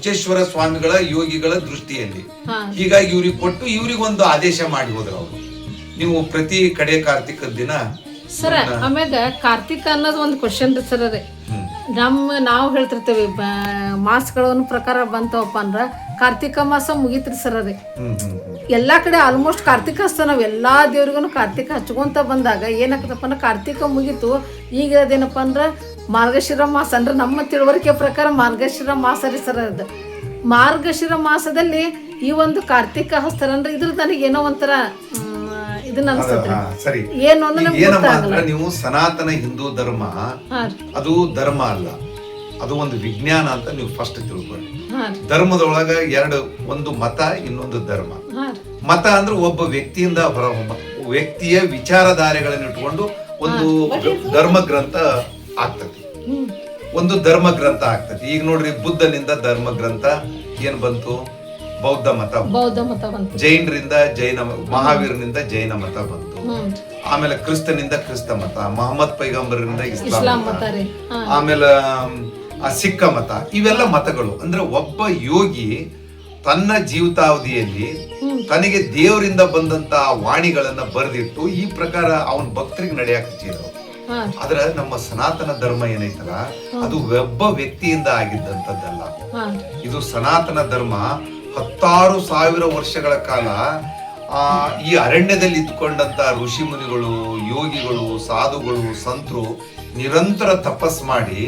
ಹುಚ್ಚೇಶ್ವರ ಸ್ವಾಮಿಗಳ ಯೋಗಿಗಳ ದೃಷ್ಟಿಯಲ್ಲಿ. ಹೀಗಾಗಿ ಇವ್ರಿಗೆ ಕೊಟ್ಟು ಇವ್ರಿಗೆ ಒಂದು ಆದೇಶ ಮಾಡಿ ಹೋದ್ರು ಅವರು. ನೀವು ಪ್ರತಿ ಕಡೆ ಕಾರ್ತಿಕದ ದಿನ ಸರ್ ಆಮ್ಯಾಗ ಕಾರ್ತಿಕ ಅನ್ನೋದು ಒಂದು ಕ್ವಶನ್ ರೀ ಸರ್ ಅದೇ ನಮ್ಮ ನಾವು ಹೇಳ್ತಿರ್ತೇವೆ ಮಾಸಗಳ ಪ್ರಕಾರ ಬಂತವಪ್ಪ ಅಂದ್ರ ಕಾರ್ತಿಕ ಮಾಸ ಮುಗೀತ್ರಿ ಸರ್ ಅದೇ. ಎಲ್ಲಾ ಕಡೆ ಆಲ್ಮೋಸ್ಟ್ ಕಾರ್ತಿಕ ನಾವು ನಾವ್ ಎಲ್ಲಾ ದೇವ್ರಿಗೂ ಕಾರ್ತಿಕ ಹಚ್ಕೊಂತ ಬಂದಾಗ ಏನಾಗ್ತದಪ್ಪ ಅಂದ್ರೆ ಕಾರ್ತಿಕ ಮುಗಿತು ಈಗ ಅದೇನಪ್ಪ ಅಂದ್ರ ಮಾರ್ಗಶಿರ ಮಾಸ ಅಂದ್ರೆ ನಮ್ಮ ತಿಳುವಳಿಕೆ ಪ್ರಕಾರ ಮಾರ್ಗಶಿರ ಮಾಸ ರೀ ಸರ್ ಅದು. ಮಾರ್ಗಶಿರ ಮಾಸದಲ್ಲಿ ಈ ಒಂದು ಕಾರ್ತಿಕ ಹಚ್ತಾರಂದ್ರೆ ಇದ್ರ ನನಗೆ ಏನೋ ಒಂಥರ ಇದನ್ನ ಸರಿ. ಏನು ಏನಮ್ಮ ಅಂದ್ರೆ ನೀವು ಸನಾತನ ಹಿಂದೂ ಧರ್ಮ ಅದು ಧರ್ಮ ಅಲ್ಲ. ಅದು ಒಂದು ವಿಜ್ಞಾನ ಅಂತ ನೀವು ಫಸ್ಟ್ ತಿಳ್ಕೊಳ್ಳಿ. ಧರ್ಮದೊಳಗ ಎರಡು ಒಂದು ಮತ ಇನ್ನೊಂದು ಧರ್ಮ. ಮತ ಅಂದ್ರೆ ಒಬ್ಬ ವ್ಯಕ್ತಿಯಿಂದ ಹೊರ ವ್ಯಕ್ತಿಯ ವಿಚಾರಧಾರೆಗಳನ್ನು ಇಟ್ಕೊಂಡು ಒಂದು ಧರ್ಮ ಗ್ರಂಥ ಆಗ್ತದೆ. ಒಂದು ಧರ್ಮ ಗ್ರಂಥ ಆಗ್ತದೆ. ಈಗ ನೋಡ್ರಿ ಬುದ್ಧನಿಂದ ಧರ್ಮ ಗ್ರಂಥ ಏನ್ ಬಂತು? ಬೌದ್ಧ ಮತ. ಬೌದ್ಧ ಮತ ಬಂತು. ಜೈನರಿಂದ ಜೈನ ಮಹಾವೀರನಿಂದ ಜೈನ ಮತ ಬಂತು. ಆಮೇಲೆ ಕ್ರಿಸ್ತನಿಂದ ಕ್ರಿಸ್ತ ಮತ ಮಹಮ್ಮದ್ ಪೈಗಂಬರರಿಂದ ಇಸ್ಲಾಂ ಮತ. ಆಮೇಲೆ ಸಿಕ್ಕ ಮತ ಇವೆಲ್ಲ ಮತಗಳು. ಅಂದ್ರೆ ಒಬ್ಬ ಯೋಗಿ ತನ್ನ ಜೀವಿತಾವಧಿಯಲ್ಲಿ ತನಗೆ ದೇವರಿಂದ ಬಂದಂತ ವಾಣಿಗಳನ್ನ ಬರೆದಿಟ್ಟು ಈ ಪ್ರಕಾರ ಅವನ ಭಕ್ತರಿಗೆ ನಡೆಯಕ್ಕೆ ಹಚ್ಚಿದ್ರು ಆದ್ರೆ ನಮ್ಮ ಸನಾತನ ಧರ್ಮ ಏನೈತಲ್ಲ ಅದು ಒಬ್ಬ ವ್ಯಕ್ತಿಯಿಂದ ಆಗಿದ್ದಂಥದ್ದಲ್ಲ. ಇದು ಸನಾತನ ಧರ್ಮ ಹತ್ತಾರು ಸಾವಿರ ವರ್ಷಗಳ ಕಾಲ ಆ ಈ ಅರಣ್ಯದಲ್ಲಿ ಇದ್ಕೊಂಡಂತ ಋಷಿ ಮುನಿಗಳು ಯೋಗಿಗಳು ಸಾಧುಗಳು ಸಂತರು ನಿರಂತರ ತಪಸ್ ಮಾಡಿ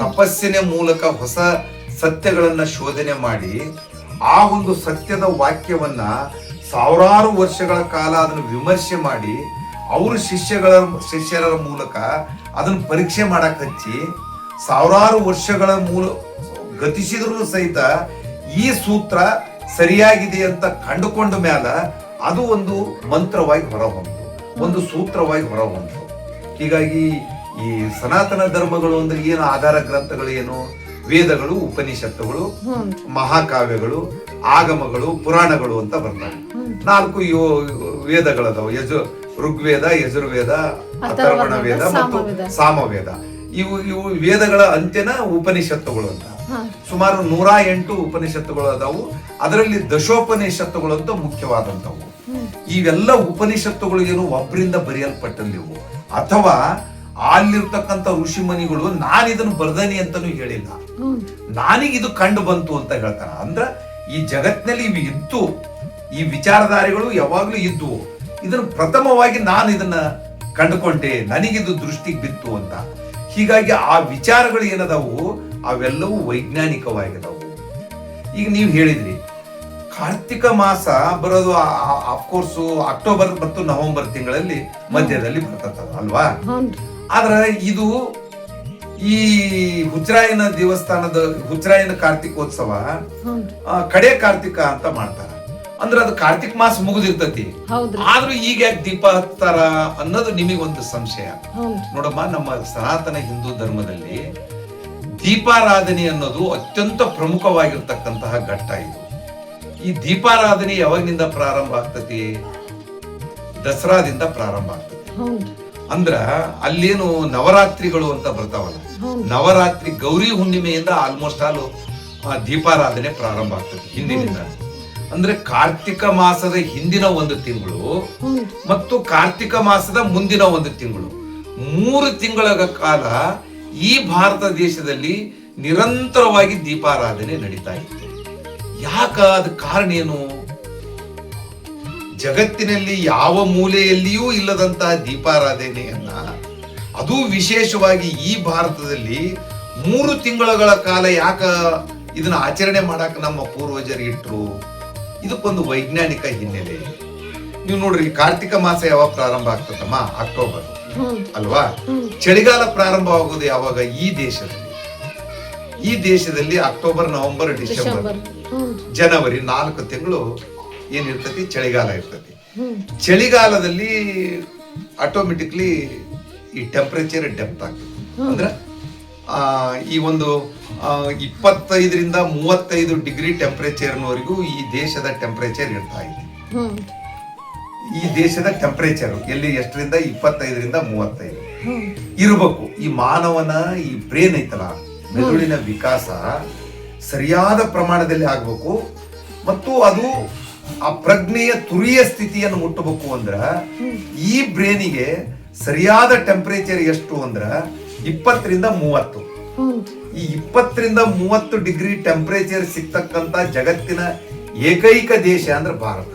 ತಪಸ್ಸಿನ ಮೂಲಕ ಹೊಸ ಸತ್ಯಗಳನ್ನ ಶೋಧನೆ ಮಾಡಿ ಆ ಒಂದು ಸತ್ಯದ ವಾಕ್ಯವನ್ನ ಸಾವಿರಾರು ವರ್ಷಗಳ ಕಾಲ ಅದನ್ನು ವಿಮರ್ಶೆ ಮಾಡಿ ಅವ್ರ ಶಿಷ್ಯಗಳ ಶಿಷ್ಯರ ಮೂಲಕ ಅದನ್ನ ಪರೀಕ್ಷೆ ಮಾಡಕ್ ಹಚ್ಚಿ ಸಾವಿರಾರು ವರ್ಷಗಳ ಮೂಲ ಗತಿಸಿದ್ರು ಸಹಿತ ಈ ಸೂತ್ರ ಸರಿಯಾಗಿದೆ ಅಂತ ಕಂಡುಕೊಂಡ ಮ್ಯಾಲ ಅದು ಒಂದು ಮಂತ್ರವಾಗಿ ಹೊರಹೊಂತು ಒಂದು ಸೂತ್ರವಾಗಿ ಹೊರಹೊಂತು ಹೀಗಾಗಿ ಈ ಸನಾತನ ಧರ್ಮಗಳು ಅಂದ್ರೆ ಏನು ಆಧಾರ ಗ್ರಂಥಗಳು ಏನು? ವೇದಗಳು ಉಪನಿಷತ್ತುಗಳು ಮಹಾಕಾವ್ಯಗಳು ಆಗಮಗಳು ಪುರಾಣಗಳು ಅಂತ ಬರ್ತವೆ. ನಾಲ್ಕು ಯೋ ವೇದಗಳದಾವ. ಯಜು ಋಗ್ವೇದ ಯಜುರ್ವೇದ ಅಥರ್ವಣ ವೇದ ಮತ್ತು ಸಾಮವೇದ. ಇವು ಇವು ವೇದಗಳ ಅಂತ್ಯನ ಉಪನಿಷತ್ತುಗಳು ಅಂತ. ಸುಮಾರು ನೂರ ಎಂಟು ಉಪನಿಷತ್ತುಗಳು ಅದಾವು. ಅದರಲ್ಲಿ ದಶೋಪನಿಷತ್ತುಗಳು ಅಂತ ಮುಖ್ಯವಾದಂತವು ಇವೆಲ್ಲ ಉಪನಿಷತ್ತುಗಳು ಏನು ಒಬ್ಬರಿಂದ ಬರೆಯಲ್ಪಟ್ಟಲ್ಲಿವು ಅಥವಾ ಅಲ್ಲಿರ್ತಕ್ಕಂಥ ಋಷಿ ಮುನಿಗಳು ನಾನು ಇದನ್ನು ಬರ್ದನಿ ಅಂತಾನು ಹೇಳಿಲ್ಲ. ನಾನಿಗೆ ಇದು ಕಂಡು ಬಂತು ಅಂತ ಹೇಳ್ತಾರ. ಅಂದ್ರ ಈ ಜಗತ್ನಲ್ಲಿ ಇವು ಇತ್ತು ಈ ವಿಚಾರಧಾರೆಗಳು ಯಾವಾಗ್ಲೂ ಇದ್ವು. ಇದನ್ನ ಪ್ರಥಮವಾಗಿ ನಾನು ಇದನ್ನ ಕಂಡುಕೊಂಡೆ ನನಗಿದು ದೃಷ್ಟಿಗೆ ಬಿತ್ತು ಅಂತ. ಹೀಗಾಗಿ ಆ ವಿಚಾರಗಳು ಏನದಾವು? ಅವೆಲ್ಲವೂ ವೈಜ್ಞಾನಿಕವಾಗಿದಾವು. ಈಗ ನೀವು ಹೇಳಿದ್ರಿ ಕಾರ್ತಿಕ ಮಾಸ ಬರೋದು ಅಫ್ಕೋರ್ಸ್ ಅಕ್ಟೋಬರ್ ಮತ್ತು ನವೆಂಬರ್ ತಿಂಗಳಲ್ಲಿ ಮಧ್ಯದಲ್ಲಿ ಬರ್ತದ ಅಲ್ವಾ? ಆದ್ರ ಇದು ಈ ಹುಚ್ಚರಾಯನ ದೇವಸ್ಥಾನದ ಹುಚ್ಚರಾಯನ ಕಾರ್ತಿಕೋತ್ಸವ ಕಡೆ ಕಾರ್ತಿಕ ಅಂತ ಮಾಡ್ತಾರ. ಅಂದ್ರೆ ಅದು ಕಾರ್ತಿಕ್ ಮಾಸ ಮುಗಿದಿರ್ತತಿ. ಆದ್ರೂ ಈಗ ಯಾಕೆ ದೀಪ ಹತ್ತಾರ ಅನ್ನೋದು ನಿಮಗೊಂದು ಸಂಶಯ. ನೋಡಮ್ಮ ನಮ್ಮ ಸನಾತನ ಹಿಂದೂ ಧರ್ಮದಲ್ಲಿ ದೀಪಾರಾಧನೆ ಅನ್ನೋದು ಅತ್ಯಂತ ಪ್ರಮುಖವಾಗಿರ್ತಕ್ಕಂತಹ ಘಟ್ಟ ಇದು. ಈ ದೀಪಾರಾಧನೆ ಯಾವಾಗಿನಿಂದ ಪ್ರಾರಂಭ ಆಗ್ತತಿ? ದಸರಾದಿಂದ ಪ್ರಾರಂಭ ಆಗ್ತತಿ. ಹ್ಞೂ ಅಂದ್ರ ಅಲ್ಲೇನು ನವರಾತ್ರಿಗಳು ಅಂತ ಬರ್ತಾವಲ್ಲ. ನವರಾತ್ರಿ ಗೌರಿ ಹುಣ್ಣಿಮೆಯಿಂದ ಆಲ್ಮೋಸ್ಟ್ ಆಲ್ ದೀಪಾರಾಧನೆ ಪ್ರಾರಂಭ ಆಗ್ತದೆ ಹಿಂದಿನಿಂದ. ಅಂದ್ರೆ ಕಾರ್ತಿಕ ಮಾಸದ ಹಿಂದಿನ ಒಂದು ತಿಂಗಳು ಮತ್ತು ಕಾರ್ತಿಕ ಮಾಸದ ಮುಂದಿನ ಒಂದು ತಿಂಗಳು. ಮೂರು ತಿಂಗಳ ಕಾಲ ಈ ಭಾರತ ದೇಶದಲ್ಲಿ ನಿರಂತರವಾಗಿ ದೀಪಾರಾಧನೆ ನಡೀತಾ ಇತ್ತು. ಯಾಕ ಅದ ಕಾರಣ ಏನು? ಜಗತ್ತಿನಲ್ಲಿ ಯಾವ ಮೂಲೆಯಲ್ಲಿಯೂ ಇಲ್ಲದಂತಹ ದೀಪಾರಾಧನೆಯನ್ನ ಅದು ವಿಶೇಷವಾಗಿ ಈ ಭಾರತದಲ್ಲಿ ಮೂರು ತಿಂಗಳ ಕಾಲ ಯಾಕ ಇದನ್ನ ಆಚರಣೆ ಮಾಡಾಕ ನಮ್ಮ ಪೂರ್ವಜರು ಇಟ್ರು? ಇದಕ್ಕೊಂದು ವೈಜ್ಞಾನಿಕ ಹಿನ್ನೆಲೆ. ಇದೆ ನೀವು ನೋಡ್ರಿ ಕಾರ್ತಿಕ ಮಾಸ ಯಾವಾಗ ಪ್ರಾರಂಭ ಆಗ್ತದಮ್ಮ ಅಕ್ಟೋಬರ್. ಅಲ್ವಾ? ಚಳಿಗಾಲ ಪ್ರಾರಂಭ ಆಗೋದು ಯಾವಾಗ? ಈ ದೇಶದಲ್ಲಿ. ಈ ದೇಶದಲ್ಲಿ ಅಕ್ಟೋಬರ್ ನವೆಂಬರ್ ಡಿಸೆಂಬರ್. ಜನವರಿ ನಾಲ್ಕು ತಿಂಗಳು ಏನಿರ್ತತಿ? ಚಳಿಗಾಲ ಇರ್ತತಿ. ಚಳಿಗಾಲದಲ್ಲಿ ಆಟೋಮೆಟಿಕ್ಲಿ ಈ ಟೆಂಪರೇಚರ್ ಡೆಪ್ತ್ ಆಗ್ತದೆ. ಅಂದ್ರೆ ಈ ಒಂದು ಇಪ್ಪತ್ತೈದರಿಂದ ಮೂವತ್ತೈದು ಡಿಗ್ರಿ ಟೆಂಪರೇಚರ್ನವರೆಗೂ ಈ ದೇಶದ ಟೆಂಪರೇಚರ್ ಇರ್ತಾ ಇದೆ. ಈ ದೇಶದ ಟೆಂಪರೇಚರ್ ಎಲ್ಲಿ ಎಷ್ಟರಿಂದ? ಇಪ್ಪತ್ತೈದರಿಂದ ಮೂವತ್ತೈದು. ಇರಬೇಕು. ಈ ಮಾನವನ ಈ ಬ್ರೇನ್ ಐತಲ್ಲ ಮೆದುಳಿನ ವಿಕಾಸ ಸರಿಯಾದ ಪ್ರಮಾಣದಲ್ಲಿ ಆಗಬೇಕು. ಮತ್ತು ಅದು ಆ ಪ್ರಜ್ಞೆಯ ತುರಿಯ ಸ್ಥಿತಿಯನ್ನು ಮುಟ್ಟಬೇಕು ಅಂದ್ರ ಈ ಬ್ರೇನಿಗೆ ಸರಿಯಾದ ಟೆಂಪರೇಚರ್ ಎಷ್ಟು ಅಂದ್ರ ಇಪ್ಪತ್ತರಿಂದ ಮೂವತ್ತು. ಈ ಇಪ್ಪತ್ತರಿಂದ ಮೂವತ್ತು ಡಿಗ್ರಿ ಟೆಂಪರೇಚರ್ ಸಿಗ್ತಕ್ಕಂತ ಜಗತ್ತಿನ ಏಕೈಕ ದೇಶ ಅಂದ್ರೆ ಭಾರತ.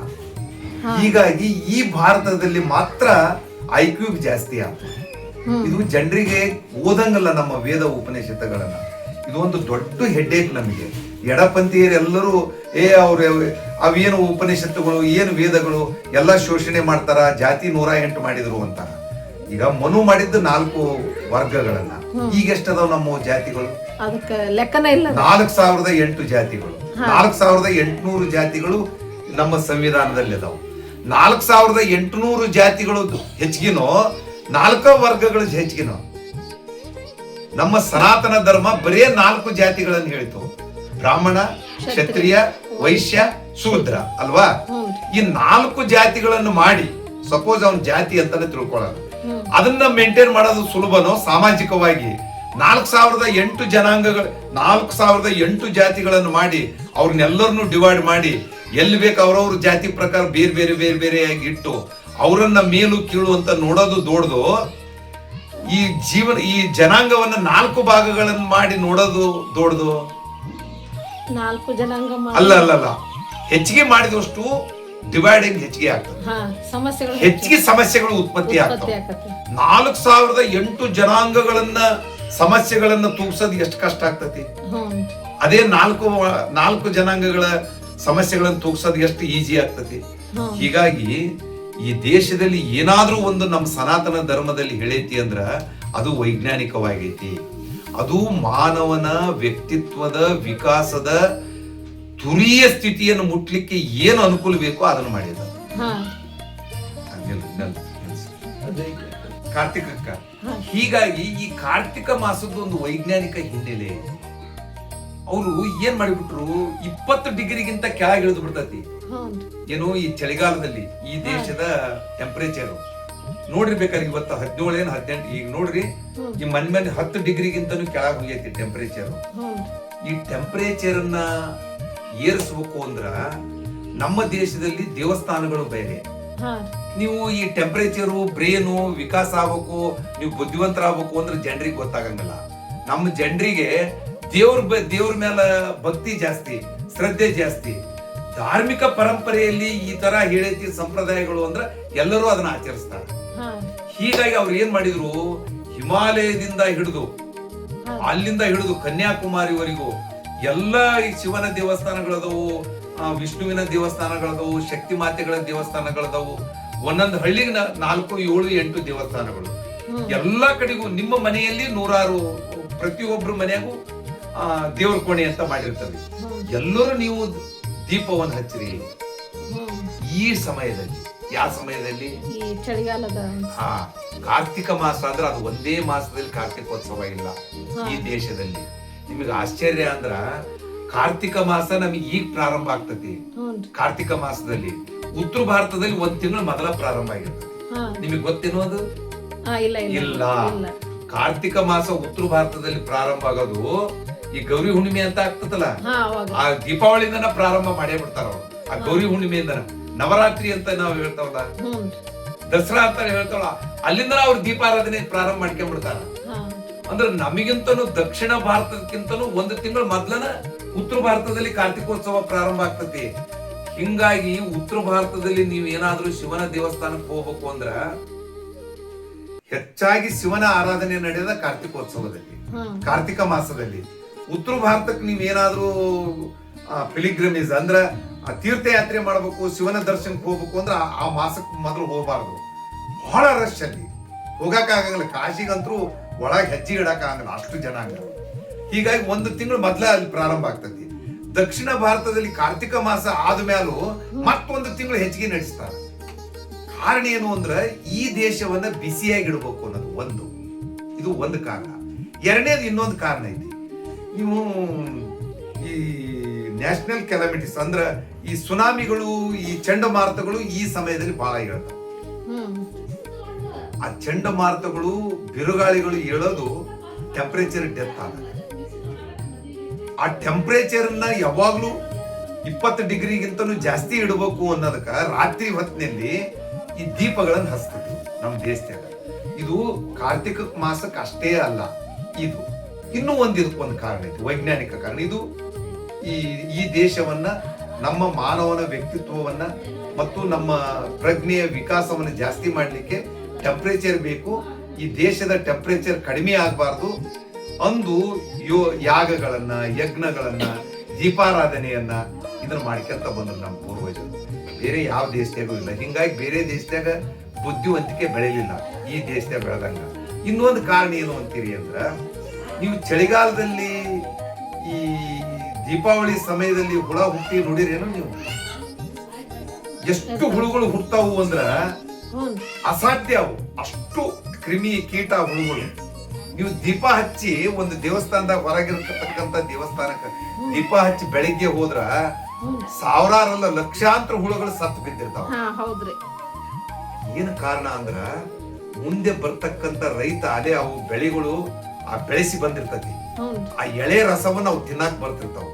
ಹೀಗಾಗಿ ಈ ಭಾರತದಲ್ಲಿ ಮಾತ್ರ ಐಕ್ಯೂ ಜಾಸ್ತಿ ಆಗ್ತದೆ. ಇದು ಜನರಿಗೆ ಓದಂಗಲ್ಲ ನಮ್ಮ ವೇದ ಉಪನಿಷತ್ತುಗಳನ್ನ. ಇದು ಒಂದು ದೊಡ್ಡ ಹೆಡ್ಡೇಕ್ ನಮಗೆ. ಎಡಪಂಥೀಯರೆಲ್ಲರೂ ಏ ಅವ್ರ ಅವೇನು ಉಪನಿಷತ್ತುಗಳು ಏನು ವೇದಗಳು ಎಲ್ಲ ಶೋಷಣೆ ಮಾಡ್ತಾರ ಜಾತಿ ನೂರ ಎಂಟು ಮಾಡಿದ್ರು ಅಂತಾರ. ಈಗ ಮನು ಮಾಡಿದ್ದು ನಾಲ್ಕು ವರ್ಗಗಳನ್ನ. ಈಗ ಎಷ್ಟದಾವ್ ನಮ್ಮ ಜಾತಿಗಳು? ಅದಕ್ಕೆ ಲೆಕ್ಕನೇ ಇಲ್ಲ ಅದು. ನಾಲ್ಕು ಸಾವಿರದ ಎಂಟು ಜಾತಿಗಳು. ನಾಲ್ಕು ಸಾವಿರದ ಎಂಟುನೂರು ಜಾತಿಗಳು ನಮ್ಮ ಸಂವಿಧಾನದಲ್ಲಿ ಅದಾವ. ನಾಲ್ಕು ಸಾವಿರದ ಎಂಟುನೂರು ಜಾತಿಗಳು ಹೆಚ್ಚಿಗೆನೋ ನಾಲ್ಕು ವರ್ಗಗಳು ಹೆಚ್ಚಿಗೆನೋ ನಮ್ಮ ಸನಾತನ ಧರ್ಮ ಬರೇ ನಾಲ್ಕು ಜಾತಿಗಳನ್ನು ಹೇಳಿತು. ಬ್ರಾಹ್ಮಣ ಕ್ಷತ್ರಿಯ ವೈಶ್ಯ ಶೂದ್ರ ಅಲ್ವಾ? ಈ ನಾಲ್ಕು ಜಾತಿಗಳನ್ನು ಮಾಡಿ ಸಪೋಸ್ ಅವನ್ ಜಾತಿ ಅಂತಾನೆ ತಿಳ್ಕೊಳ್ಳೋಣ. ಅದನ್ನ ಮೇಂಟೈನ್ ಮಾಡೋದು ಸುಲಭನೋ? ಸಾಮಾಜಿಕವಾಗಿ. ನಾಲ್ಕು ಸಾವಿರದ ಎಂಟು ಜನಾಂಗಗಳು ನಾಲ್ಕು ಸಾವಿರದ ಎಂಟು ಜಾತಿಗಳನ್ನು ಮಾಡಿ ಅವ್ರನ್ನೆಲ್ಲರನ್ನು ಡಿವೈಡ್ ಮಾಡಿ ಎಲ್ಲಿ ಬೇಕು ಅವ್ರವ್ರ ಜಾತಿ ಪ್ರಕಾರ ಬೇರೆ ಬೇರೆ ಬೇರೆ ಬೇರೆಯಾಗಿ ಇಟ್ಟು ಅವರನ್ನ ಮೇಲು ಕೀಳು ಅಂತ ನೋಡೋದು ದೊಡ್ದು ಈ ಜೀವನ ಈ ಜನಾಂಗವನ್ನ ನಾಲ್ಕು ಭಾಗಗಳನ್ನು ಮಾಡಿ ನೋಡೋದು ದೊಡ್ದು ನಾಲ್ಕು ಜನಾಂಗ ಅಲ್ಲ ಅಲ್ಲ ಅಲ್ಲ. ಹೆಚ್ಚಿಗೆ ಮಾಡಿದಷ್ಟು ಡಿವೈಡಿಂಗ್ ಹೆಚ್ಚಿಗೆ ಆಗ್ತದೆ. ಹೆಚ್ಚಿಗೆ ಸಮಸ್ಯೆಗಳು ಉತ್ಪತ್ತಿ ಆಗ್ತವೆ. ನಾಲ್ಕು ಸಾವಿರದ ಎಂಟು ಜನಾಂಗಗಳನ್ನ ಸಮಸ್ಯೆಗಳನ್ನ ತೂಗ್ಸೋದು ಎಷ್ಟು ಕಷ್ಟ ಆಗ್ತತಿ? ಅದೇ ನಾಲ್ಕು ನಾಲ್ಕು ಜನಾಂಗಗಳ ಸಮಸ್ಯೆಗಳನ್ನು ತೂಗ್ಸೋದು ಎಷ್ಟು ಈಜಿ ಆಗ್ತತಿ. ಹೀಗಾಗಿ ಈ ದೇಶದಲ್ಲಿ ಏನಾದ್ರೂ ಒಂದು ನಮ್ಮ ಸನಾತನ ಧರ್ಮದಲ್ಲಿ ಹೇಳೈತಿ ಅಂದ್ರ ಅದು ವೈಜ್ಞಾನಿಕವಾಗೈತಿ. ಅದು ಮಾನವನ ವ್ಯಕ್ತಿತ್ವದ ವಿಕಾಸದ ತುರಿಯ ಸ್ಥಿತಿಯನ್ನು ಮುಟ್ಲಿಕ್ಕೆ ಏನು ಅನುಕೂಲ ಬೇಕೋ ಅದನ್ನು ಮಾಡಿದ ಕಾರ್ತಿಕ ಕಾರ್ತಿಕಕ್ಕ ಹೀಗಾಗಿ ಈ ಕಾರ್ತಿಕ ಮಾಸದ ಒಂದು ವೈಜ್ಞಾನಿಕ ಹಿನ್ನೆಲೆ. ಅವರು ಏನ್ ಮಾಡಿಬಿಟ್ರು? ಇಪ್ಪತ್ತು ಡಿಗ್ರಿಗಿಂತ ಕೆಳಗೆ ಇಳಿದು ಬಿಡ್ತತಿ. ಏನು ಈ ಚಳಿಗಾಲದಲ್ಲಿ ಈ ದೇಶದ ಟೆಂಪರೇಚರ್ ನೋಡಿರ್ಬೇಕಾದ್ರೆ ಇವತ್ತು ಹದಿನೇಳು ಏನು ಹದಿನೆಂಟು ಈಗ ನೋಡ್ರಿ ಈ ಮನ್ ಮನೆ ಹತ್ತು ಡಿಗ್ರಿಗಿಂತನೂ ಕೆಳಗೆ ಹೋಗೈತಿ ಟೆಂಪರೇಚರ್ ಈ ಟೆಂಪರೇಚರ್ ಅನ್ನ ಏರಿಸ್ಬೇಕು ಅಂದ್ರ ನಮ್ಮ ದೇಶದಲ್ಲಿ ದೇವಸ್ಥಾನಗಳು ಬೇರೆ. ನೀವು ಈ ಟೆಂಪರೇಚರು ಬ್ರೇನು ವಿಕಾಸ ಆಗ್ಬೇಕು ನೀವು ಬುದ್ಧಿವಂತರಾಗಬೇಕು ಅಂದ್ರೆ ಜನರಿಗೆ ಗೊತ್ತಾಗಂಗಿಲ್ಲ. ನಮ್ಮ ಜನರಿಗೆ ದೇವ್ರ ದೇವ್ರ ಮೇಲೆ ಭಕ್ತಿ ಜಾಸ್ತಿ ಶ್ರದ್ಧೆ ಜಾಸ್ತಿ. ಧಾರ್ಮಿಕ ಪರಂಪರೆಯಲ್ಲಿ ಈ ತರ ಹೇಳೈತಿ ಸಂಪ್ರದಾಯಗಳು ಅಂದ್ರೆ ಎಲ್ಲರೂ ಅದನ್ನ ಆಚರಿಸ್ತಾರೆ. ಹೀಗಾಗಿ ಅವ್ರು ಏನ್ ಮಾಡಿದ್ರು? ಹಿಮಾಲಯದಿಂದ ಹಿಡಿದು ಅಲ್ಲಿಂದ ಹಿಡಿದು ಕನ್ಯಾಕುಮಾರಿವರೆಗೂ ಎಲ್ಲ ಈ ಶಿವನ ದೇವಸ್ಥಾನಗಳದವು ಆ, ವಿಷ್ಣುವಿನ ದೇವಸ್ಥಾನಗಳದವು ಶಕ್ತಿ ಮಾತೆಗಳ ದೇವಸ್ಥಾನಗಳದವು. ಒಂದೊಂದು ಹಳ್ಳಿಗೆ ನಾಲ್ಕು ಏಳು ಎಂಟು ದೇವಸ್ಥಾನಗಳು. ಎಲ್ಲಾ ಕಡೆಗೂ ನಿಮ್ಮ ಮನೆಯಲ್ಲಿ ನೂರಾರು ಪ್ರತಿಯೊಬ್ಬರ ಮನೆಗೂ ಆ, ದೇವ್ರ ಕೋಣೆ ಅಂತ ಮಾಡಿರ್ತವೆ. ಎಲ್ಲರೂ ನೀವು ದೀಪವನ್ನು ಹಚ್ಚಿರಿ. ಈ ಸಮಯದಲ್ಲಿ ಯಾವ ಸಮಯದಲ್ಲಿ? ಚಳಿಗಾಲದ ಹಾ ಕಾರ್ತಿಕ ಮಾಸ ಅಂದ್ರೆ ಅದು ಒಂದೇ ಮಾಸದಲ್ಲಿ ಕಾರ್ತಿಕೋತ್ಸವ ಇಲ್ಲ. ಈ ದೇಶದಲ್ಲಿ. ನಿಮಗೆ ಆಶ್ಚರ್ಯ ಅಂದ್ರ ಕಾರ್ತಿಕ ಮಾಸ ನಮಗೆ ಈಗ ಪ್ರಾರಂಭ ಆಗ್ತತಿ. ಕಾರ್ತಿಕ ಮಾಸದಲ್ಲಿ ಉತ್ತರ ಭಾರತದಲ್ಲಿ ಒಂದ್ ತಿಂಗಳು ಮೊದಲ ಪ್ರಾರಂಭ ಆಗಿರ್ತದೆ ನಿಮಗೆ ಗೊತ್ತೇನೋ ಅದು? ಇಲ್ಲ ಕಾರ್ತಿಕ ಮಾಸ ಉತ್ತರ ಭಾರತದಲ್ಲಿ ಪ್ರಾರಂಭ ಆಗೋದು ಈ ಗೌರಿ ಹುಣ್ಣಿಮೆ ಅಂತ ಆಗ್ತದಲ್ಲ? ಆ ದೀಪಾವಳಿಯಿಂದನ ಪ್ರಾರಂಭ ಮಾಡೇ ಬಿಡ್ತಾರ ಅವ್ರು. ಆ ಗೌರಿ ಹುಣ್ಣಿಮೆಯಿಂದ ನವರಾತ್ರಿ ಅಂತ ನಾವು ಹೇಳ್ತಾವಲ್ಲ? ದಸರಾ ಅಂತ ಹೇಳ್ತಾವಲ್ಲ? ಅಲ್ಲಿಂದ ಅವ್ರ ದೀಪಾರಾಧನೆ ಪ್ರಾರಂಭ ಮಾಡ್ಕೊಂಡ್ಬಿಡ್ತಾರ. ಅಂದ್ರೆ ನಮಗಿಂತನೂ ದಕ್ಷಿಣ ಭಾರತಕ್ಕಿಂತಲೂ ಒಂದು ತಿಂಗಳು ಮೊದ್ಲನ ಉತ್ತರ ಭಾರತದಲ್ಲಿ ಕಾರ್ತಿಕೋತ್ಸವ ಪ್ರಾರಂಭ ಆಗ್ತತಿ. ಹಿಂಗಾಗಿ ಉತ್ತರ ಭಾರತದಲ್ಲಿ ನೀವು ಏನಾದ್ರೂ ಶಿವನ ದೇವಸ್ಥಾನಕ್ಕೆ ಹೋಗ್ಬೇಕು ಅಂದ್ರ ಹೆಚ್ಚಾಗಿ ಶಿವನ ಆರಾಧನೆ ನಡೆಯೋದ ಕಾರ್ತಿಕೋತ್ಸವದಲ್ಲಿ ಕಾರ್ತಿಕ ಮಾಸದಲ್ಲಿ. ಉತ್ತರ ಭಾರತಕ್ಕೆ ನೀವ್ ಏನಾದ್ರೂ ಪಿಲಿಗ್ರಮೀಸ್ ಅಂದ್ರ ಆ, ತೀರ್ಥಯಾತ್ರೆ ಮಾಡ್ಬೇಕು ಶಿವನ ದರ್ಶನಕ್ಕೆ ಹೋಗ್ಬೇಕು ಅಂದ್ರೆ ಆ- ಮಾಸಕ್ಕೆ ಮೊದಲು ಹೋಗಬಾರ್ದು. ಬಹಳ ರಶ್ ಅಲ್ಲಿ. ಹೋಗಕ್ಕಾಗಲ್ಲ ಆಗಂಗಿಲ್ಲ ಕಾಶಿಗಂತೂ ಒಳಗೆ ಹೆಜ್ಜೆ ಇಡಕ್ ಆಗಲ್ಲ, ಅಷ್ಟು ಜನ ಆಗಲ್ಲ ಹೀಗಾಗಿ ಒಂದು ತಿಂಗಳು ಮೊದ್ಲೇ ಅಲ್ಲಿ ಪ್ರಾರಂಭ ಆಗ್ತತಿ. ದಕ್ಷಿಣ ಭಾರತದಲ್ಲಿ ಕಾರ್ತಿಕ ಮಾಸ ಆದ್ಮೇಲೂ ಮತ್ತೊಂದು ತಿಂಗಳು ಹೆಚ್ಚಿಗೆ ನಡೆಸ್ತಾರೆ. ಕಾರಣ ಏನು ಅಂದ್ರೆ ಈ ದೇಶವನ್ನ ಬಿಸಿಯಾಗಿ ಇಡಬೇಕು ಅನ್ನೋದು ಒಂದು. ಇದು ಒಂದು ಕಾರಣ. ಎರಡನೇದು ಇನ್ನೊಂದು ಕಾರಣ ಐತಿ. ನೀವು ಈ ನ್ಯಾಷನಲ್ ಕೆಲಾಮಿಟೀಸ್ ಅಂದ್ರ ಈ ಸುನಾಮಿಗಳು, ಈ ಚಂಡಮಾರುತಗಳು ಈ ಸಮಯದಲ್ಲಿ ಬಹಳ ಹೇಳ್ತಾವ ಆ ಚಂಡಮಾರುತಗಳು ಬಿರುಗಾಳಿಗಳು ಹೇಳೋದು ಟೆಂಪರೇಚರ್ ಡೆತ್ ಆಗುತ್ತೆ. ಆ ಟೆಂಪರೇಚರ್ನ ಯಾವಾಗಲೂ ಇಪ್ಪತ್ತು ಡಿಗ್ರಿಗಿಂತಲೂ ಜಾಸ್ತಿ ಇಡಬೇಕು ಅನ್ನೋದಕ್ಕೆ ರಾತ್ರಿ ಹೊತ್ತಿನಲ್ಲಿ ಈ ದೀಪಗಳನ್ನು ಹಸ್ತಿದ್ವು ನಮ್ಮ ದೇಶದಾಗ. ಇದು ಕಾರ್ತಿಕ ಮಾಸಕ್ಕೆ ಅಷ್ಟೇ ಅಲ್ಲ, ಇದು ಇನ್ನೂ ಒಂದು ಇದಕ್ಕೆ ಒಂದು ಕಾರಣ ಐತಿ, ವೈಜ್ಞಾನಿಕ ಕಾರಣ. ಇದು ಈ ಈ ದೇಶವನ್ನ, ನಮ್ಮ ಮಾನವನ ವ್ಯಕ್ತಿತ್ವವನ್ನ ಮತ್ತು ನಮ್ಮ ಪ್ರಜ್ಞೆಯ ವಿಕಾಸವನ್ನು ಜಾಸ್ತಿ ಮಾಡಲಿಕ್ಕೆ ಟೆಂಪರೇಚರ್ ಬೇಕು, ಈ ದೇಶದ ಟೆಂಪ್ರೇಚರ್ ಕಡಿಮೆ ಆಗಬಾರ್ದು. ಅಂದು ಯೋ, ಯಾಗಗಳನ್ನ, ಯಜ್ಞಗಳನ್ನ, ದೀಪಾರಾಧನೆಯನ್ನ ಇದನ್ನ ಮಾಡ್ಕೊಂತ ಬಂದ್ರು ನಮ್ಮ ಪೂರ್ವಜರು. ಬೇರೆ ಯಾವ ದೇಶದಾಗೂ ಇಲ್ಲ. ಹಿಂಗಾಗಿ ಬೇರೆ ದೇಶದಾಗ ಬುದ್ಧಿವಂತಿಕೆ ಬೆಳೆಯಲಿಲ್ಲ. ಈ ದೇಶದಾಗ ಬೆಳೆದಂಗ. ಇನ್ನೊಂದು ಕಾರಣ ಏನು ಅಂತೀರಿ ಅಂದ್ರ, ನೀವು ಚಳಿಗಾಲದಲ್ಲಿ ಈ ದೀಪಾವಳಿ ಸಮಯದಲ್ಲಿ ಹುಳ ಹುಟ್ಟಿ ನೋಡಿರೇನು ನೀವು? ಎಷ್ಟು ಹುಳುಗಳು ಹುಟ್ಟಾವು ಅಂದ್ರ ಅಸಾಧ್ಯ ಅವು ಅಷ್ಟು ಕ್ರಿಮಿ ಕೀಟ ಹುಳುಗಳು ನೀವು ದೀಪ ಹಚ್ಚಿ ಒಂದು ದೇವಸ್ಥಾನದಾಗ ಹೊರಗಿರತಕ್ಕಂತ ದೇವಸ್ಥಾನಕ್ಕೆ ದೀಪ ಹಚ್ಚಿ ಬೆಳಿಗ್ಗೆ ಹೋದ್ರ ಸಾವಿರಾರು ಸಾವಿರಾರಲ್ಲ ಲಕ್ಷಾಂತರ ಹುಳುಗಳು ಸತ್ತು ಬಿದ್ದಿರ್ತಾವ. ಏನ್ ಕಾರಣ ಅಂದ್ರ ಮುಂದೆ ಬರ್ತಕ್ಕಂತ ರೈತ ಅದೇ ಅವು ಬೆಳೆಗಳು ಆ ಬೆಳೆಸಿ ಬಂದಿರ್ತತಿ. ಆ ಎಳೆ ರಸವನ್ನ ಅವು ತಿನ್ನಾಕ್ ಬರ್ತಿರ್ತಾವ.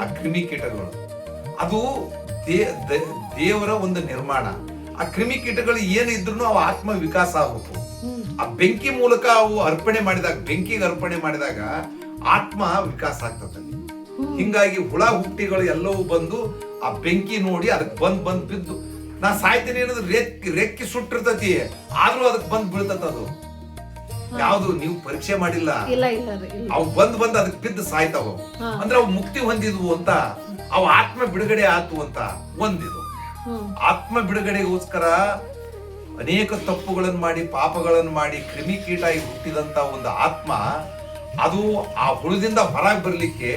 ಆ ಕ್ರಿಮಿ ಕೀಟಗಳು. ಅದು ದೇವರ ಒಂದು ನಿರ್ಮಾಣ. ಆ ಕ್ರಿಮಿ ಕೀಟಗಳು ಏನಿದ್ರು ಅವು ಆತ್ಮ ವಿಕಾಸ ಆಗುತ್ತೆ ಆ ಬೆಂಕಿ ಮೂಲಕ ಅವು ಅರ್ಪಣೆ ಮಾಡಿದಾಗ ಬೆಂಕಿಗೆ ಅರ್ಪಣೆ ಮಾಡಿದಾಗ ಆತ್ಮ ವಿಕಾಸ ಆಗ್ತದೆ. ಹಿಂಗಾಗಿ ಹುಳ ಹುಟ್ಟಿಗಳು ಎಲ್ಲವೂ ಬಂದು ಆ ಬೆಂಕಿ ನೋಡಿ ಅದಕ್ಕೆ ಬಂದ್ ಬಂದ್ ಬಿದ್ದು. ನಾ ಸಾಯ್ತೀನಿ ಅನ್ನೋದು ರೆಕ್ಕಿ ರೆಕ್ಕಿ ಸುಟ್ಟಿರ್ತತಿ. ಆದ್ರೂ ಅದಕ್ಕೆ ಬಂದ್ ಬೀಳ್ತದ ಅದು. ಯಾವ್ದು ನೀವು ಪರೀಕ್ಷೆ ಮಾಡಿಲ್ಲ. ಅವು ಬಂದ್ ಬಂದ್ ಅದಕ್ಕೆ ಬಿದ್ದು ಸಾಯ್ತಾವ. ಅಂದ್ರೆ ಅವು ಮುಕ್ತಿ ಹೊಂದಿದ್ವು ಅಂತ ಅವು ಆತ್ಮ ಬಿಡುಗಡೆ ಆತು ಅಂತ ಒಂದಿದು. ಆತ್ಮ ಬಿಡುಗಡೆಗೋಸ್ಕರ ಅನೇಕ ತಪ್ಪುಗಳನ್ನು ಮಾಡಿ ಪಾಪಗಳನ್ನು ಮಾಡಿ ಕ್ರಿಮಿ ಕೀಟ ಆಗಿ ಹುಟ್ಟಿದಂತ ಒಂದು ಆತ್ಮ ಅದು ಆ ಹುಳದಿಂದ ಹೊರಗೆ ಬರ್ಲಿಕ್ಕೆ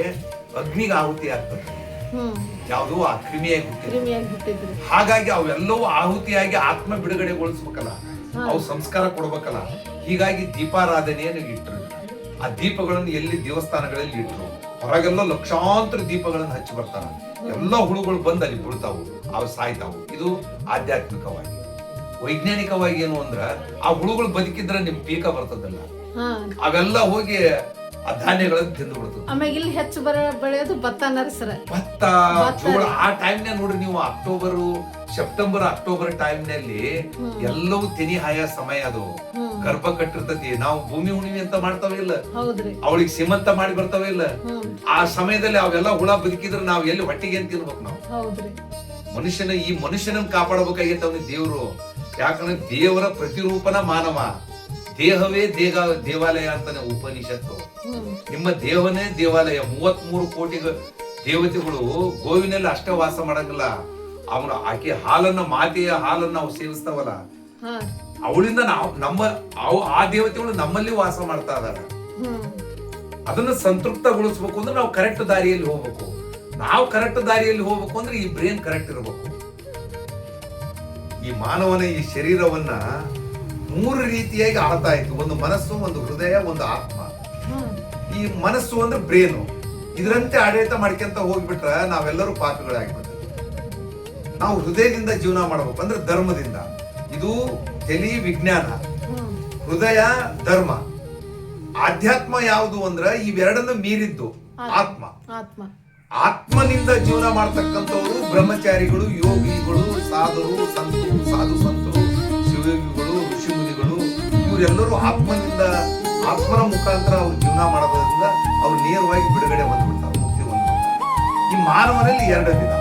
ಅಗ್ನಿಗೆ ಆಹುತಿ ಆಗ್ತದೆ. ಯಾವುದು ಆ ಕ್ರಿಮಿಯಾಗಿ ಹುಟ್ಟಿದ ಕ್ರಿಮಿಯಾಗಿ ಬಿಟ್ಟಿದ್ರಿ ಹಾಗಾಗಿ ಅವೆಲ್ಲವೂ ಆಹುತಿಯಾಗಿ ಆತ್ಮ ಬಿಡುಗಡೆಗೊಳಿಸ್ಬೇಕಲ್ಲ. ಅವು ಸಂಸ್ಕಾರ ಕೊಡ್ಬೇಕಲ್ಲ. ಹೀಗಾಗಿ ದೀಪಾರಾಧನೆಯನ್ನು ಇಟ್ಟರು ಆ ದೀಪಗಳನ್ನು ಎಲ್ಲಿ ದೇವಸ್ಥಾನಗಳಲ್ಲಿ ಇಟ್ಟರು ಹೊರಗೆಲ್ಲ ಲಕ್ಷಾಂತರ ದೀಪಗಳನ್ನು ಹಚ್ಚಿ ಬರ್ತಾರ. ಎಲ್ಲ ಹುಳುಗಳು ಬಂದು ಅಲ್ಲಿ ಬೀಳ್ತಾವು. ಅವು ಸಾಯ್ತಾವು ಇದು ಆಧ್ಯಾತ್ಮಿಕವಾಗಿ. ವೈಜ್ಞಾನಿಕವಾಗಿ ಏನು ಅಂದ್ರ ಆ ಹುಳುಗಳು ಬದುಕಿದ್ರೆ ನಿಮ್ ಪೀಕ ಬರ್ತದಲ್ಲ. ಅವೆಲ್ಲ ಹೋಗಿ ಆ ಧಾನ್ಯಗಳನ್ನು ತಿಂದು ಬಿಡ್ತದೆ. ಆಮೇಲೆ ಇಲ್ಲಿ ಹೆಚ್ಚು ಬರ ಬೆಳೆಯೋದು ಭತ್ತ ನರಸರ. ಸರ ಭತ್ತ. ಜೋಳ ಆ ಟೈಮ್ನಾಗ ನೋಡ್ರಿ ನೀವು ಅಕ್ಟೋಬರ್ ಸೆಪ್ಟೆಂಬರ್ ಅಕ್ಟೋಬರ್ ಟೈಮ್ನಲ್ಲಿ. ಎಲ್ಲವೂ ತೆನಿ ಹಾಯ ಸಮಯ ಅದು. ಗರ್ಭ ಕಟ್ಟಿರ್ತತಿ. ನಾವು ಭೂಮಿ ಹುಣ್ಣಿಮೆ ಅಂತ ಮಾಡ್ತಾವ ಇಲ್ಲ. ಅವಳಿಗೆ ಸೀಮಂತ ಮಾಡಿ ಬರ್ತಾವ ಇಲ್ಲ. ಆ ಸಮಯದಲ್ಲಿ ಅವೆಲ್ಲ ಹುಳ ಬದುಕಿದ್ರೆ ನಾವು ಎಲ್ಲಿ ಹೊಟ್ಟಿಗೆ ಅಂತ ತಿನ್ಬೇಕು ನಾವು? ಹೌದ್ರಿ. ಮನುಷ್ಯನ ಈ ಮನುಷ್ಯನ ಕಾಪಾಡಬೇಕಾಗಿತ್ತು ಅವನಿಗೆ ದೇವರು. ಯಾಕಂದ್ರೆ ದೇವರ ಪ್ರತಿರೂಪನ ಮಾನವ. ದೇಹವೇ ದೇಹ ದೇವಾಲಯ ಅಂತಾನೆ ಉಪನಿಷತ್ತು. ನಿಮ್ಮ ದೇವನೇ ದೇವಾಲಯ. ಮೂವತ್ ಮೂರು ಕೋಟಿ ದೇವತೆಗಳು ಗೋವಿನಲ್ಲಿ ಅಷ್ಟೇ ವಾಸ ಮಾಡಂಗಿಲ್ಲ. ಅವನು ಆಕೆ ಹಾಲನ್ನ ಮಾತೆಯ ಹಾಲನ್ನ ನಾವು ಸೇವಿಸ್ತಾವಲ್ಲ. ಅವಳಿಂದ ನಾವು ನಮ್ಮ ಅವು ಆ ದೇವತೆಗಳು ನಮ್ಮಲ್ಲಿ ವಾಸ ಮಾಡ್ತಾ ಇದ್ದಾರೆ ಅದನ್ನ ಸಂತೃಪ್ತಗೊಳಿಸ್ಬೇಕು ಅಂದ್ರೆ ನಾವು ಕರೆಕ್ಟ್ ದಾರಿಯಲ್ಲಿ ಹೋಗ್ಬೇಕು. ನಾವು ಕರೆಕ್ಟ್ ದಾರಿಯಲ್ಲಿ ಹೋಗ್ಬೇಕು ಅಂದ್ರೆ ಈ ಬ್ರೇನ್ ಕರೆಕ್ಟ್ ಇರಬೇಕು. ಈ ಮಾನವನ ಈ ಶರೀರವನ್ನ ಮೂರು ರೀತಿಯಾಗಿ ಆಳ್ತಾ ಇತ್ತು. ಒಂದು ಮನಸ್ಸು ಒಂದು ಹೃದಯ ಒಂದು ಆತ್ಮ. ಈ ಮನಸ್ಸು ಅಂದ್ರೆ ಬ್ರೇನು ಇದರಂತೆ ಆಡಳಿತ ಮಾಡ್ಕೊಂತ ಹೋಗ್ಬಿಟ್ರೆ ನಾವೆಲ್ಲರೂ ಪಾಪಿಗಳಾಗ್ಬಿಡ್ತೀವಿ ನಾವು ಹೃದಯದಿಂದ ಜೀವನ ಮಾಡಬೇಕು ಅಂದ್ರೆ ಧರ್ಮದಿಂದ. ಇದು ತಲಿ ವಿಜ್ಞಾನ. ಹೃದಯ ಧರ್ಮ. ಆಧ್ಯಾತ್ಮ ಯಾವುದು ಅಂದ್ರೆ ಇವೆರಡನ್ನು ಮೀರಿದ್ದು ಆತ್ಮ. ಆತ್ಮ. ಆತ್ಮನಿಂದ ಜೀವನ ಮಾಡ್ತಕ್ಕಂಥವರು ಬ್ರಹ್ಮಚಾರಿಗಳು, ಯೋಗಿಗಳು, ಸಾಧರು ಸಂತರು ಸಾಧು ಸಂತರು, ಶಿವಯೋಗಿಗಳು ಋಷಿ ಮುನಿಗಳು ಇವರೆಲ್ಲರೂ ಆತ್ಮನಿಂದ, ಆತ್ಮನ ಮುಖಾಂತರ ಅವ್ರು ಜೀವನ ಮಾಡೋದ್ರಿಂದ ಅವ್ರು ನೇರವಾಗಿ ಬಿಡುಗಡೆ ಹೊಂದ್ಬಿಡ್ತಾರೆ ಮುಕ್ತಿ ಹೊಂದ್ಬಿಡ್ತಾರೆ ಈ ಮಾನವನಲ್ಲಿ ಎರಡು ವಿಧ.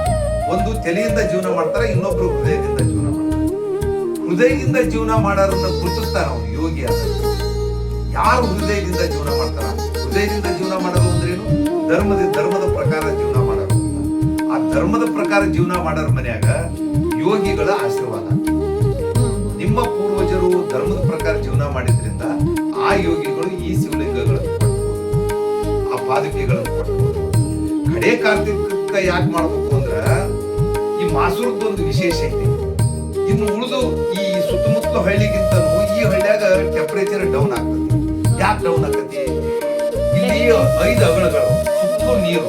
ಒಂದು ತಲೆಯಿಂದ ಜೀವನ ಮಾಡ್ತಾರೆ, ಇನ್ನೊಬ್ರು ಹೃದಯದಿಂದ ಜೀವನ ಮಾಡ್ತಾರೆ. ಹೃದಯದಿಂದ ಜೀವನ ಮಾಡೋರನ್ನ ಗುರುತಿಸ್ತಾರ ಅವ್ರು, ಯೋಗಿ ಆದ ಯಾರು ಹೃದಯದಿಂದ ಜೀವನ ಮಾಡ್ತಾರ? ಹೃದಯದಿಂದ ಜೀವನ ಮಾಡೋದು ಅಂದ್ರೇನು ಧರ್ಮದ ಧರ್ಮದ ಪ್ರಕಾರ ಜೀವನ ಮಾಡೋರು ಆ ಧರ್ಮದ ಪ್ರಕಾರ ಜೀವನ ಮಾಡೋರ ಮನ್ಯಾಗ ಯೋಗಿಗಳ ಆಶೀರ್ವಾದ. ನಿಮ್ಮ ಪೂರ್ವಜರು ಧರ್ಮದ ಪ್ರಕಾರ ಜೀವನ ಮಾಡಿದ್ರಿಂದ ಆ ಯೋಗಿಗಳು ಈ ಶಿವಲಿಂಗಗಳನ್ನು ಆ ಪಾದಕೆಗಳನ್ನು ಕೊಟ್ಟರು ಕಡೆ ಕಾರ್ತಿಕ ಯಾಕೆ ಮಾಡಬೇಕು ಅಂದ್ರ ಈ ಮಾಸೂರದೊಂದು ವಿಶೇಷ ಐತಿ. ಇನ್ನು ಉಳಿದು ಈ ಸುತ್ತಮುತ್ತ ಹಳ್ಳಿಗಿಂತ ಈ ಹಳ್ಳಿಯಾಗ ಟೆಂಪರೇಚರ್ ಡೌನ್ ಆಗ್ತದೆ. ಯಾಕೆ ಡೌನ್ ಆಗತಿ ಇಲ್ಲಿ ಐದು ಅಗಳಗಳು ನೀರು.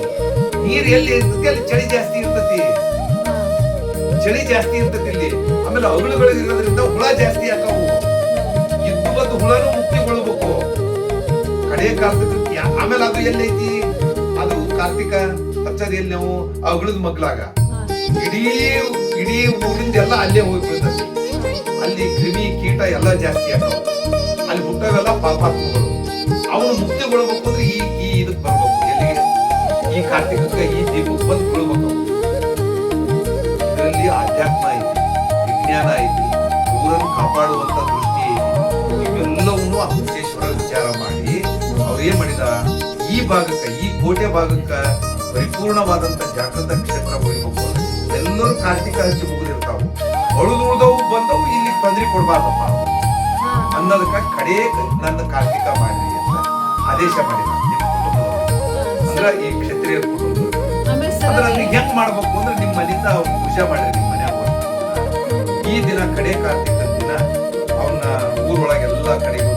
ನೀರು ಎಲ್ಲಿ ಅಲ್ಲಿ ಚಳಿ ಜಾಸ್ತಿ ಇರ್ತತಿ ಚಳಿ ಜಾಸ್ತಿ ಇರ್ತತಿ ಇಲ್ಲಿ ಆಮೇಲೆ ಅಗಳುಗಳು ಇರೋದ್ರಿಂದ ಹುಳ ಜಾಸ್ತಿ ಆಕಾವು ಇದ್ದು ಬಂದು ಹುಳನು ಮುಕ್ತಿಗೊಳ್ಬೇಕು. ಕಡೆ ಕಾಲದ ಆಮೇಲೆ ಅದು ಎಲ್ಲೈತಿ? ಅದು ಕಾರ್ತಿಕ ಹಚ್ಚದ ಎಲ್ಲಿ ನಾವು? ಅಗಳದ ಮಗ್ಲಾಗ. ಇಡೀ ಇಡೀ ಊರಿಂದ ಎಲ್ಲ ಅಲ್ಲೇ ಹೋಗಿ ಅಲ್ಲಿ ಕ್ರಿಮಿ ಕೀಟ ಎಲ್ಲ ಜಾಸ್ತಿ ಆಗ್ತಾವ. ಅಲ್ಲಿ ಹುಟ್ಟವೆಲ್ಲ ಪಾಪಾತ್ಮಗಳು ಅವನು ಮುಕ್ತಿಗೊಳ್ಬೇಕು ಅಂದ್ರೆ ಈ ಈ ಇದಕ್ಕೆ ಬರ್ಬೇಕು. ಈ ಕಾರ್ತಿಕಕ್ಕೆ ಈ ದೀಪಕ್ಕೆ ಬಂದು ಬೀಳ್ಬೇಕು ಇದರಲ್ಲಿ ಆಧ್ಯಾತ್ಮ ಐತಿ ವಿಜ್ಞಾನ ಐತಿ ಊರನ್ನು ಕಾಪಾಡುವಂತ ದೃಷ್ಟಿ ಐತಿ. ಇವೆಲ್ಲವನ್ನೂ ಆ ಹುಚ್ಚೇಶ್ವರ ವಿಚಾರ ಮಾಡಿ ಅವ್ರು ಏನ್ ಮಾಡಿದ? ಈ ಭಾಗಕ್ಕೆ ಈ ಕೋಟೆ ಭಾಗಕ್ಕೆ ಪರಿಪೂರ್ಣವಾದಂತ ಜಾಗೃತ ಕ್ಷೇತ್ರ ಉಳಿಬೇಕು ಎಲ್ಲರೂ ಕಾರ್ತಿಕ ಹಚ್ಚಿ ಮುಗಿದಿರ್ತಾವು. ಅಳುದು ಉಳ್ದವು ಬಂದವು ಇಲ್ಲಿ ತೊಂದ್ರೆ ಕೊಡ್ಬಾರ್ದಪ್ಪ. ಅನ್ನೋದಕ್ಕ ಕಡೇ ನನ್ನ ಕಾರ್ತಿಕ ಮಾಡಿರಿ ಅಂತ ಆದೇಶ ಮಾಡಿದ. ನಿಮ್ಮ ಅಂದ್ರ ಈ ಕ್ಷತ್ರಿಯ ಕೊಡೋದು ಹೆಂಗ್ ಮಾಡ್ಬೇಕು ಅಂದ್ರೆ ನಿಮ್ ಮನೆಯಿಂದ ಪೂಜೆ ಮಾಡ್ರಿ ನಿಮ್ ಮನ್ಯಾಗ ಈ ದಿನ ಕಡೆ ಕಾರ್ತಿಕ ದಿನ ಅವನ್ನ ಊರೊಳಗೆಲ್ಲ ಕಡೆಗೂ